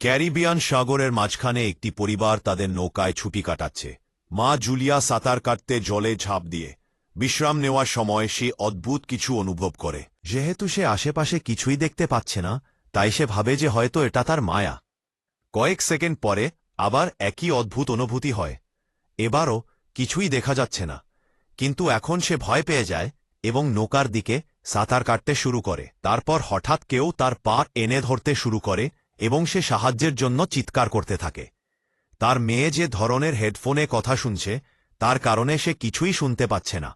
Caribbean সাগরের মাঝখানে একটি পরিবার তাদের নৌকায় ছুটি কাটাচ্ছে। মা জুলিয়া সাঁতার কাটতে জলে ঝাঁপ দিয়ে বিশ্রাম নেওয়ার সময় সে অদ্ভুত কিছু অনুভব করে। যেহেতু সে আশেপাশে কিছুই দেখতে পাচ্ছে না, তাই সে ভাবে যে হয়তো এটা তার মায়া। কয়েক সেকেন্ড পরে আবার একই অদ্ভুত অনুভূতি হয়। এবারও কিছুই দেখা যাচ্ছে না, কিন্তু এখন সে ভয় পেয়ে যায় এবং নৌকার দিকে সাঁতার কাটতে শুরু করে। তারপর হঠাৎ কেউ তার পা এনে ধরতে শুরু করে এবং সে সাহায্যের জন্য চিৎকার করতে থাকে। তার মেয়ে যে ধরনের হেডফোনে কথা শুনছে, তার কারণে সে কিছুই শুনতে পাচ্ছে না।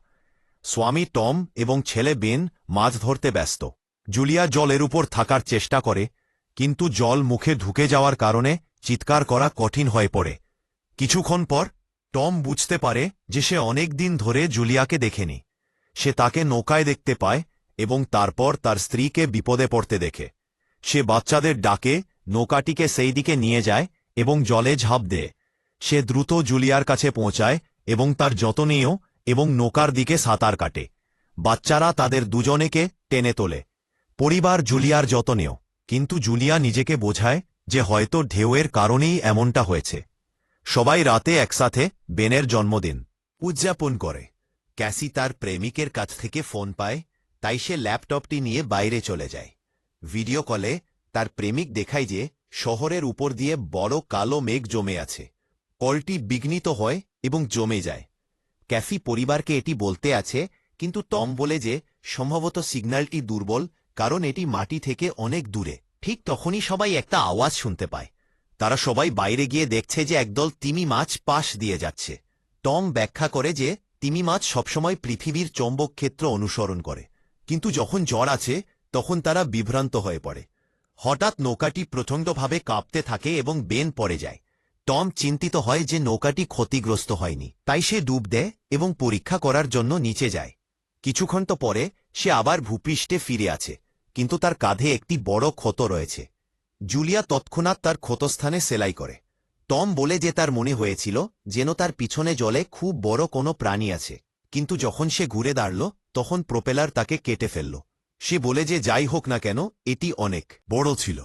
স্বামী টম এবং ছেলে বেন মাছ ধরতে ব্যস্ত। জুলিয়া জলের উপর থাকার চেষ্টা করে, কিন্তু জল মুখে ঢুকে যাওয়ার কারণে চিৎকার করা কঠিন হয়ে পড়ে। কিছুক্ষণ পর, টম বুঝতে পারে যে সে অনেক দিন ধরে জুলিয়াকে দেখেনি। সে তাকে নৌকায় দেখতে পায় এবং তারপর তার স্ত্রীকে বিপদে পড়তে দেখে। সে বাচ্চাদের ডাকে নৌকাটিকে সেই দিকে নিয়ে যায় এবং জলে ঝাঁপ দেয়। সে দ্রুত জুলিয়ার কাছে পৌঁছায় এবং তার যতনীয় এবং নৌকার দিকে সাঁতার কাটে। বাচ্চারা তাদের দুজনেকে টেনে তোলে। পরিবার জুলিয়ার যতনীয় কিন্তু জুলিয়া নিজেকে বোঝায় যে হয়তো ঢেউয়ের কারণেই এমনটা হয়েছে। সবাই রাতে একসাথে বেনের জন্মদিন উদযাপন করে। ক্যাসি তার প্রেমিকের কাছ থেকে ফোন পায়, তাই সে ল্যাপটপটি নিয়ে বাইরে চলে যায়। ভিডিও কলে তার প্রেমিক দেখায় যে শহরের উপর দিয়ে বড় কালো মেঘ জমে আছে। কলটি বিঘ্নিত হয় এবং জমে যায়। ক্যাফি পরিবারকে এটি বলতে আছে, কিন্তু টম বলে যে সম্ভবত সিগন্যালটি দুর্বল, কারণ এটি মাটি থেকে অনেক দূরে। ঠিক তখনই সবাই একটা আওয়াজ শুনতে পায়। তারা সবাই বাইরে গিয়ে দেখছে যে একদল তিমি মাছ পাশ দিয়ে যাচ্ছে। টম ব্যাখ্যা করে যে তিমি মাছ সবসময় পৃথিবীর চৌম্বক ক্ষেত্র অনুসরণ করে, কিন্তু যখন জ্বর আছে, তখন তারা বিভ্রান্ত হয়ে পড়ে। হঠাৎ নৌকাটি প্রচণ্ডভাবে কাঁপতে থাকে এবং বেন পড়ে যায়। টম চিন্তিত হয় যে নৌকাটি ক্ষতিগ্রস্ত হয়নি। তাই সে ডুব দেয় এবং পরীক্ষা করার জন্য নিচে যায়। কিছুক্ষণ তো পরে সে আবার ভূপৃষ্ঠে ফিরে আছে, কিন্তু তার কাঁধে একটি বড় ক্ষত রয়েছে। জুলিয়া তৎক্ষণাৎ তার ক্ষতস্থানে সেলাই করে। টম বলে যে তার মনে হয়েছিল যেন তার পিছনে জলে খুব বড় কোনো প্রাণী আছে, কিন্তু যখন সে ঘুরে দাঁড়ল, তখন প্রোপেলার তাকে কেটে ফেলল। সে বলে যে যাই হোক না কেন, এটি অনেক বড় ছিল।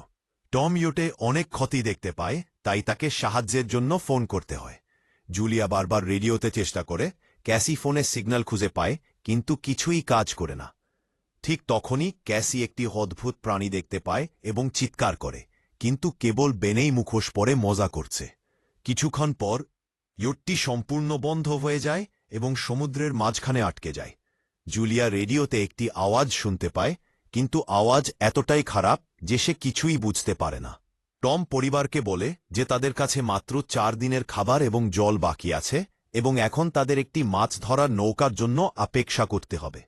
টম ইউটে অনেক ক্ষতি দেখতে পায়, তাই তাকে সাহায্যের জন্য ফোন করতে হয়। জুলিয়া বারবার রেডিওতে চেষ্টা করে, ক্যাসি ফোনে সিগন্যাল খুঁজে পায়, কিন্তু কিছুই কাজ করে না। ঠিক তখনই ক্যাসি একটি অদ্ভুত প্রাণী দেখতে পায় এবং চিৎকার করে, কিন্তু কেবল বেনেই মুখোশ পরে মজা করছে। কিছুক্ষণ পর, ইয়টটি সম্পূর্ণ বন্ধ হয়ে যায় এবং সমুদ্রের মাঝখানে আটকে যায়। জুলিয়া রেডিওতে একটি আওয়াজ শুনতে পায়, কিন্তু আওয়াজ এতটাই খারাপ যে সে কিছুই বুঝতে পারে না। টম পরিবারকে বলে যে তাদের কাছে মাত্র চার দিনের খাবার এবং জল বাকি আছে এবং এখন তাদের একটি মাছ ধরার নৌকার জন্য অপেক্ষা করতে হবে।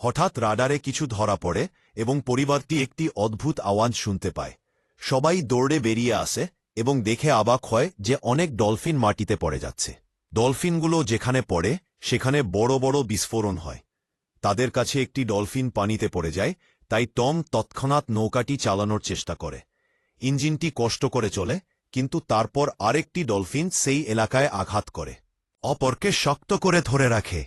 হঠাৎ রাডারে কিছু ধরা পড়ে এবং পরিবারটি একটি অদ্ভুত আওয়াজ শুনতে পায়। সবাই দৌড়ে বেরিয়ে আসে এবং দেখে অবাক হয় যে অনেক ডলফিন মাটিতে পড়ে যাচ্ছে। ডলফিনগুলো যেখানে পড়ে, সেখানে বড় বড় বিস্ফোরণ হয়। তাদের কাছে একটি ডলফিন পানিতে পড়ে যায়, তাই টম তৎক্ষণাৎ নৌকাটি চালানোর চেষ্টা করে। ইঞ্জিনটি কষ্ট করে চলে, কিন্তু তারপর আরেকটি ডলফিন সেই এলাকায় আঘাত করে। অপরকে শক্ত করে ধরে রাখে।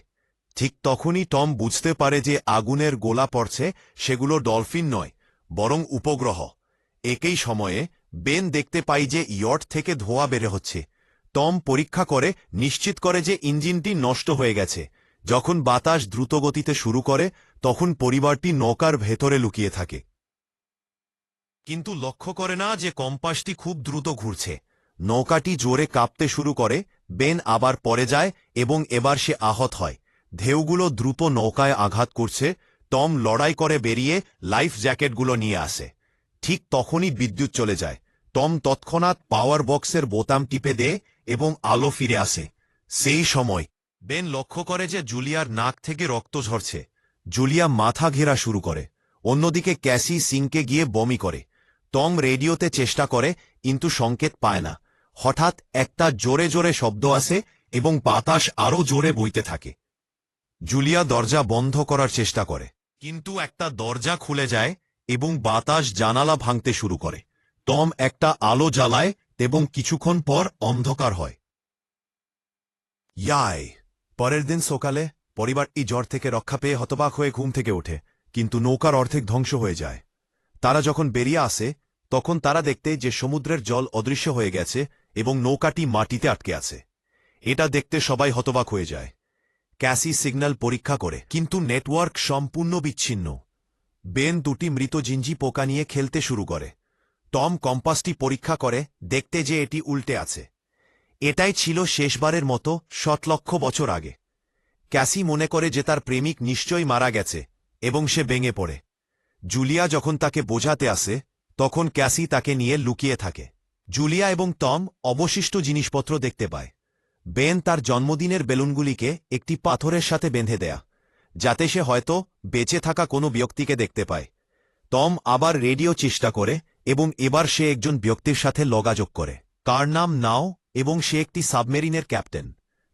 ঠিক তখনই টম বুঝতে পারে যে আগুনের গোলা পড়ছে, সেগুলো ডলফিন নয়, বরং উপগ্রহ। একই সময়ে বেন দেখতে পাই যে ইয়ট থেকে ধোয়া বেড়ে হচ্ছে। টম পরীক্ষা করে, নিশ্চিত করে যে ইঞ্জিনটি নষ্ট হয়ে গেছে। যখন বাতাস দ্রুতগতিতে শুরু করে, তখন পরিবারটি নৌকার ভেতরে লুকিয়ে থাকে। কিন্তু লক্ষ্য করে না যে কম্পাসটি খুব দ্রুত ঘুরছে। নৌকাটি জোরে কাঁপতে শুরু করে, বেন আবার পরে যায় এবং এবার সে আহত হয়। ঢেউগুলো দ্রুত নৌকায় আঘাত করছে, টম লড়াই করে বেরিয়ে লাইফ জ্যাকেটগুলো নিয়ে আসে। ঠিক তখনই বিদ্যুৎ চলে যায়। টম তৎক্ষণাৎ পাওয়ার বক্সের বোতাম টিপে দেয় এবং আলো ফিরে আসে। সেই সময় বেন লক্ষ্য করে যে জুলিয়ার নাক থেকে রক্ত ঝরছে। জুলিয়া মাথা ঘেরা শুরু করে। অন্যদিকে ক্যাসি সিংকে গিয়ে বমি করে। টম রেডিওতে চেষ্টা করে, কিন্তু সংকেত পায় না। হঠাৎ একটা জোরে জোরে শব্দ আসে এবং বাতাস আরও জোরে বইতে থাকে। জুলিয়া দরজা বন্ধ করার চেষ্টা করে। কিন্তু একটা দরজা খুলে যায় এবং বাতাস জানালা ভাঙতে শুরু করে। টম একটা আলো জ্বালায় এবং কিছুক্ষণ পর অন্ধকার হয়। ইয়াই! পরের দিন সকালে পরিবারটি জ্বর থেকে রক্ষা পেয়ে হতবাক হয়ে ঘুম থেকে ওঠে, কিন্তু নৌকার অর্ধেক ধ্বংস হয়ে যায়। তারা যখন বেরিয়ে আসে, তখন তারা দেখতে যে সমুদ্রের জল অদৃশ্য হয়ে গেছে এবং নৌকাটি মাটিতে আটকে আছে। এটা দেখতে সবাই হতবাক হয়ে যায়। ক্যাসি সিগন্যাল পরীক্ষা করে, কিন্তু নেটওয়ার্ক সম্পূর্ণ বিচ্ছিন্ন। বেন দুটি মৃত জিঞ্জি পোকা নিয়ে খেলতে শুরু করে। টম কম্পাসটি পরীক্ষা করে, দেখতে যে এটি উল্টে আছে। এটাই ছিল শেষবারের মতো শত লক্ষ বছর আগে। ক্যাসি মনে করে যে তার প্রেমিক নিশ্চয়ই মারা গেছে, এবং সে ভেঙে পড়ে। জুলিয়া যখন তাকে বোঝাতে আসে, তখন ক্যাসি তাকে নিয়ে লুকিয়ে থাকে। জুলিয়া এবং টম অবশিষ্ট জিনিসপত্র দেখতে পায়। বেন তার জন্মদিনের বেলুনগুলিকে একটি পাথরের সাথে বেঁধে দেয়া, যাতে সে হয়তো বেঁচে থাকা কোনো ব্যক্তিকে দেখতে পায়। টম আবার রেডিও চেষ্টা করে, এবং এবার সে একজন ব্যক্তির সাথে লগাযোগ করে। তার নাম নাও? এবং সে একটি সাবমেরিনের ক্যাপ্টেন।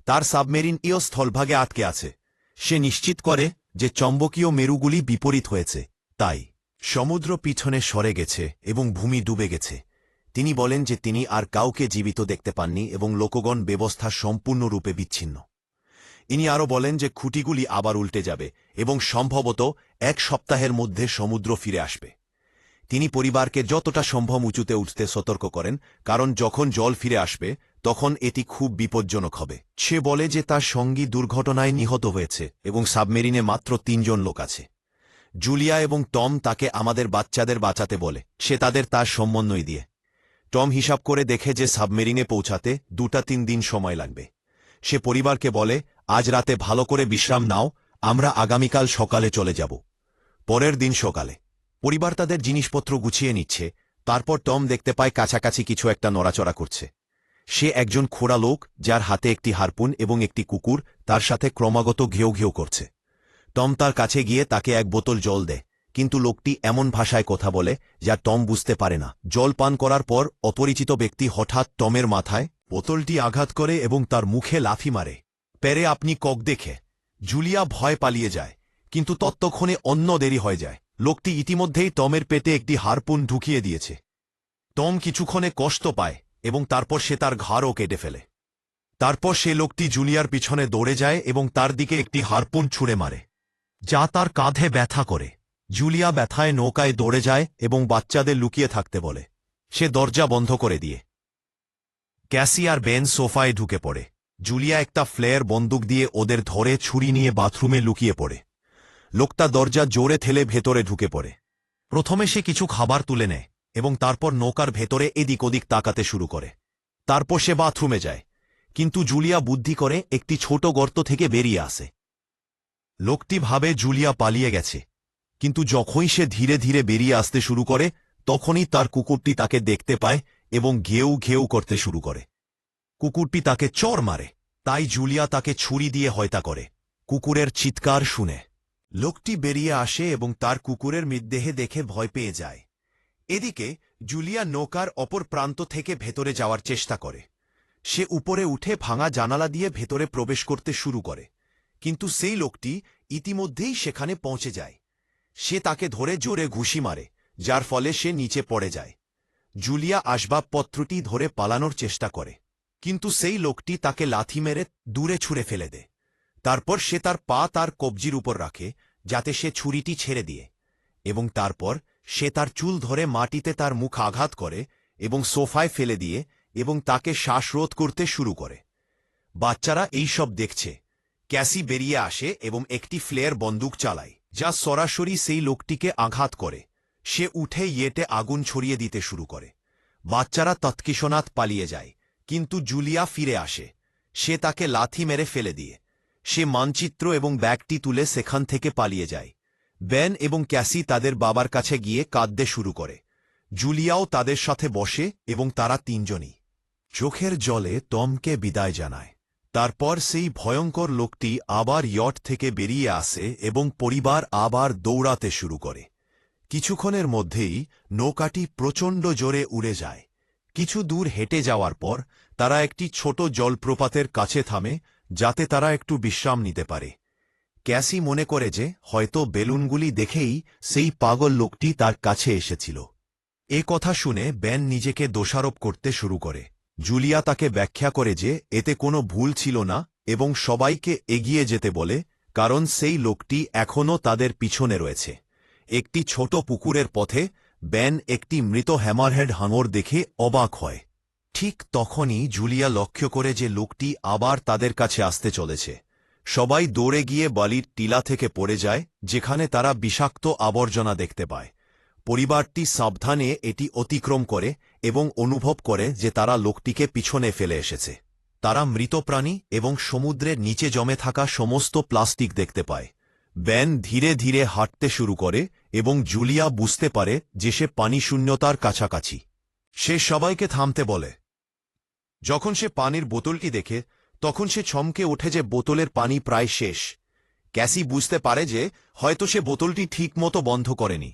তার সাবমেরিন ইও স্থলভাগে আটকে আছে। সে নিশ্চিত করে যে চম্বকীয় মেরুগুলি বিপরীত হয়েছে। তাই সমুদ্র পিছনে সরে গেছে এবং ভূমি ডুবে গেছে। তিনি বলেন যে তিনি আর কাউকে জীবিত দেখতে পাননি এবং লোকগণ ব্যবস্থা সম্পূর্ণরূপে বিচ্ছিন্ন। ইনি আরও বলেন যে খুঁটিগুলি আবার উল্টে যাবে এবং সম্ভবত এক সপ্তাহের মধ্যে সমুদ্র ফিরে আসবে। তিনি পরিবারকে যতটা সম্ভব উঁচুতে উঠতে সতর্ক করেন, কারণ যখন জল ফিরে আসবে, তখন এটি খুব বিপজ্জনক হবে। সে বলে যে তার সঙ্গী দুর্ঘটনায় নিহত হয়েছে এবং সাবমেরিনে মাত্র তিনজন লোক আছে। জুলিয়া এবং টম তাকে আমাদের বাচ্চাদের বাঁচাতে বলে। সে তাদের তার সমন্বয় দিয়ে। টম হিসাব করে দেখে যে সাবমেরিনে পৌঁছাতে দুটা তিন দিন সময় লাগবে। সে পরিবারকে বলে, আজ রাতে ভালো করে বিশ্রাম নাও, আমরা আগামীকাল সকালে চলে যাব। পরের দিন সকালে। পরিবার তাদের জিনিসপত্র গুছিয়ে নিচ্ছে। তারপর টম দেখতে পায় কাছাকাছি কিছু একটা নড়াচড়া করছে। সে একজন খোড়া লোক, যার হাতে একটি হারপুন এবং একটি কুকুর, তার সাথে ক্রমাগত ঘেউ ঘেউ করছে। টম তার কাছে গিয়ে তাকে এক বোতল জল দেয়, কিন্তু লোকটি এমন ভাষায় কথা বলে, যা টম বুঝতে পারে না। জল পান করার পর, অপরিচিত ব্যক্তি হঠাৎ টমের মাথায় বোতলটি আঘাত করে এবং তার মুখে লাফি মারে। পেরে, আপনি কক দেখে। জুলিয়া ভয় পালিয়ে যায়, কিন্তু ততক্ষণে অন্য দেরি হয়ে যায়। লোকটি ইতিমধ্যেই টমের পেটে একটি হারপুন ঢুকিয়ে দিয়েছে। টম কিছুক্ষণে কষ্ট পায় এবং তারপর সে তার ঘাড়ও কেটে ফেলে। তারপর সে লোকটি জুলিয়ার পিছনে দৌড়ে যায় এবং তার দিকে একটি হারপুন ছুঁড়ে মারে। যা তার কাঁধে ব্যথা করে। জুলিয়া ব্যথায় নৌকায় দৌড়ে যায় এবং বাচ্চাদের লুকিয়ে থাকতে বলে। সে দরজা বন্ধ করে দিয়ে। ক্যাসি আর বেন সোফায় ঢুকে পড়ে। জুলিয়া একটা ফ্লেয়ার বন্দুক দিয়ে ওদের ধরে ছুরি নিয়ে বাথরুমে লুকিয়ে পড়ে। লোকটা দরজা জোরে ঠেলে ভেতরে ঢুকে পড়ে। প্রথমে সে কিছু খাবার তুলে নেয় এবং তারপর নৌকার ভেতরে এদিক ওদিক তাকাতে শুরু করে। তারপর সে বাথরুমে যায়, কিন্তু জুলিয়া বুদ্ধি করে একটি ছোট গর্ত থেকে বেরিয়ে আসে। লোকটি ভাবে জুলিয়া পালিয়ে গেছে, কিন্তু যখনই সে ধীরে ধীরে বেরিয়ে আসতে শুরু করে, তখনই তার কুকুরটি তাকে দেখতে পায় এবং ঘেউ ঘেউ করতে শুরু করে। কুকুরটি তাকে চর মারে, তাই জুলিয়া তাকে ছুরি দিয়ে হয়তা করে। কুকুরের চিৎকার শুনে। লোকটি বেরিয়ে আসে এবং তার কুকুরের মৃতদেহে দেখে ভয় পেয়ে যায়। এদিকে, জুলিয়া নৌকার অপর প্রান্ত থেকে ভেতরে যাওয়ার চেষ্টা করে। সে উপরে উঠে ভাঙা জানালা দিয়ে ভেতরে প্রবেশ করতে শুরু করে। কিন্তু সেই লোকটি ইতিমধ্যেই সেখানে পৌঁছে যায়। সে তাকে ধরে জোরে ঘুষি মারে, যার ফলে সে নিচে পড়ে যায়। জুলিয়া আসবাবপত্রটি ধরে পালানোর চেষ্টা করে। কিন্তু সেই লোকটি তাকে লাথি মেরে দূরে ছুঁড়ে ফেলে দেয়। তারপর সে তার পা তার কবজির উপর রাখে, যাতে সে ছুরিটি ছেড়ে দিয়ে, এবং তারপর সে তার চুল ধরে মাটিতে তার মুখ আঘাত করে এবং সোফায় ফেলে দিয়ে এবং তাকে শ্বাসরোধ করতে শুরু করে। বাচ্চারা এই সব দেখছে। ক্যাসি বেরিয়ে আসে এবং একটি ফ্লেয়ার বন্দুক চালায়, যা সরাসরি সেই লোকটিকে আঘাত করে। সে উঠে ইয়েটে আগুন ছড়িয়ে দিতে শুরু করে। বাচ্চারা তৎকিশনাথ পালিয়ে যায়, কিন্তু জুলিয়া ফিরে আসে। সে তাকে লাথি মেরে ফেলে দিয়ে সে মানচিত্র এবং ব্যাগটি তুলে সেখান থেকে পালিয়ে যায়। বেন এবং ক্যাসি তাদের বাবার কাছে গিয়ে কাঁদতে শুরু করে। জুলিয়াও তাদের সাথে বসে এবং তারা তিনজনই। চোখের জলে টমকে বিদায় জানায়। তারপর সেই ভয়ঙ্কর লোকটি আবার ইয়ট থেকে বেরিয়ে আসে এবং পরিবার আবার দৌড়াতে শুরু করে। কিছুক্ষণের মধ্যেই নৌকাটি প্রচণ্ড জোরে উড়ে যায়। কিছু দূর হেঁটে যাওয়ার পর তারা একটি ছোট জলপ্রপাতের কাছে থামে যাতে তারা একটু বিশ্রাম নিতে পারে। ক্যাসি মনে করে যে, হয়তো বেলুনগুলি দেখেই সেই পাগল লোকটি তার কাছে এসেছিল। এ কথা শুনে বেন নিজেকে দোষারোপ করতে শুরু করে। জুলিয়া তাকে ব্যাখ্যা করে যে, এতে কোনো ভুল ছিল না এবং সবাইকে এগিয়ে যেতে বলে, কারণ সেই লোকটি এখনও তাদের পিছনে রয়েছে। একটি ছোট পুকুরের পথে ব্যান একটি মৃত হ্যামারহেড হাঙর দেখে অবাক হয়। ঠিক তখনই জুলিয়া লক্ষ্য করে যে লোকটি আবার তাদের কাছে আসতে চলেছে। সবাই দৌড়ে গিয়ে বালির টিলা থেকে পড়ে যায়, যেখানে তারা বিষাক্ত আবর্জনা দেখতে পায়। পরিবারটি সাবধানে এটি অতিক্রম করে এবং অনুভব করে যে তারা লোকটিকে পিছনে ফেলে এসেছে। তারা মৃত প্রাণী এবং সমুদ্রের নিচে জমে থাকা সমস্ত প্লাস্টিক দেখতে পায়। ব্যান ধীরে ধীরে হাঁটতে শুরু করে এবং জুলিয়া বুঝতে পারে যে সে পানিশূন্যতার কাছাকাছি। সে সবাইকে থামতে বলে। যখন সে পানির বোতলটি দেখে, তখন সে ছমকে ওঠে যে বোতলের পানি প্রায় শেষ। ক্যাসি বুঝতে পারে যে হয়তো সে বোতলটি ঠিকমতো বন্ধ করেনি।